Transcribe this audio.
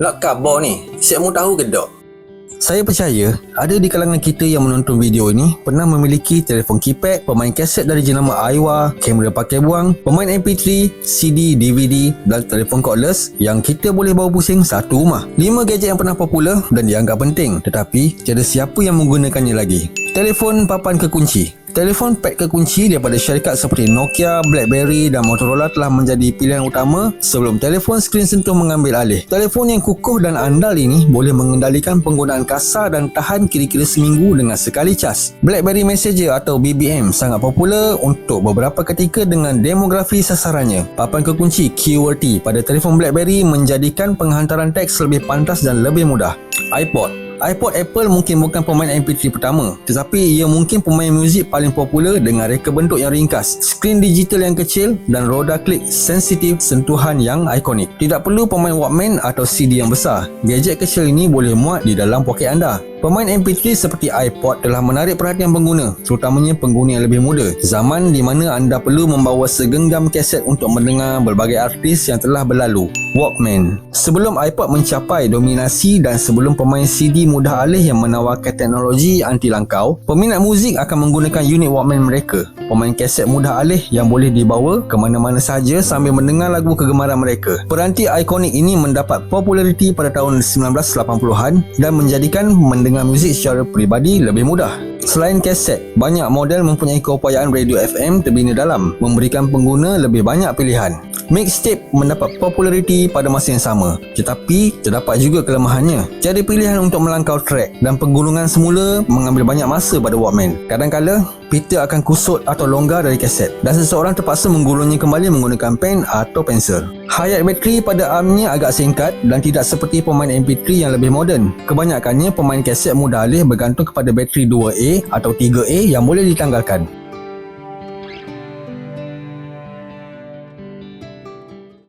Nak khabar ni, siap mu tahu ke tak? Saya percaya ada di kalangan kita yang menonton video ini pernah memiliki telefon keypad, pemain kaset dari jenama Aiwa, kamera pakai buang, pemain MP3, CD, DVD dan telefon cordless yang kita boleh bawa pusing satu rumah. Lima gadget yang pernah popular dan dianggap penting tetapi tiada siapa yang menggunakannya lagi. Telefon papan kekunci Telefon pad kekunci daripada syarikat seperti Nokia, BlackBerry dan Motorola telah menjadi pilihan utama sebelum telefon skrin sentuh mengambil alih. Telefon yang kukuh dan andal ini boleh mengendalikan penggunaan kasar dan tahan kira-kira seminggu dengan sekali cas. BlackBerry Messenger atau BBM sangat popular untuk beberapa ketika dengan demografi sasarannya. Papan kekunci QWERTY pada telefon BlackBerry menjadikan penghantaran teks lebih pantas dan lebih mudah. iPod iPod Apple mungkin bukan pemain MP3 pertama tetapi ia mungkin pemain muzik paling popular dengan reka bentuk yang ringkas, skrin digital yang kecil dan roda klik sensitif sentuhan yang ikonik. Tidak perlu pemain Walkman atau CD yang besar. Gadget kecil ini boleh muat di dalam poket anda. Pemain MP3 seperti iPod telah menarik perhatian pengguna, terutamanya pengguna yang lebih muda. Zaman di mana anda perlu membawa segenggam kaset untuk mendengar berbagai artis yang telah berlalu. Walkman. Sebelum iPod mencapai dominasi dan sebelum pemain CD mudah alih yang menawarkan teknologi anti langkau, peminat muzik akan menggunakan unit Walkman mereka. Pemain kaset mudah alih yang boleh dibawa ke mana-mana sahaja sambil mendengar lagu kegemaran mereka. Peranti ikonik ini mendapat populariti pada tahun 1980-an dan menjadikan mendengar muzik secara peribadi lebih mudah. Selain kaset, banyak model mempunyai keupayaan radio FM terbina dalam memberikan pengguna lebih banyak pilihan. Mixtape mendapat populariti pada masa yang sama tetapi terdapat juga kelemahannya. Tiada pilihan untuk melangkau track dan penggulungan semula mengambil banyak masa pada Walkman. Kadang-kala pita akan kusut atau longgar dari kaset dan seseorang terpaksa menggulungnya kembali menggunakan pen atau pensel. Hayat bateri pada ARM-nya agak singkat dan tidak seperti pemain MP3 yang lebih moden. Kebanyakannya pemain kaset mudah alih bergantung kepada bateri 2A atau 3A yang boleh ditanggalkan.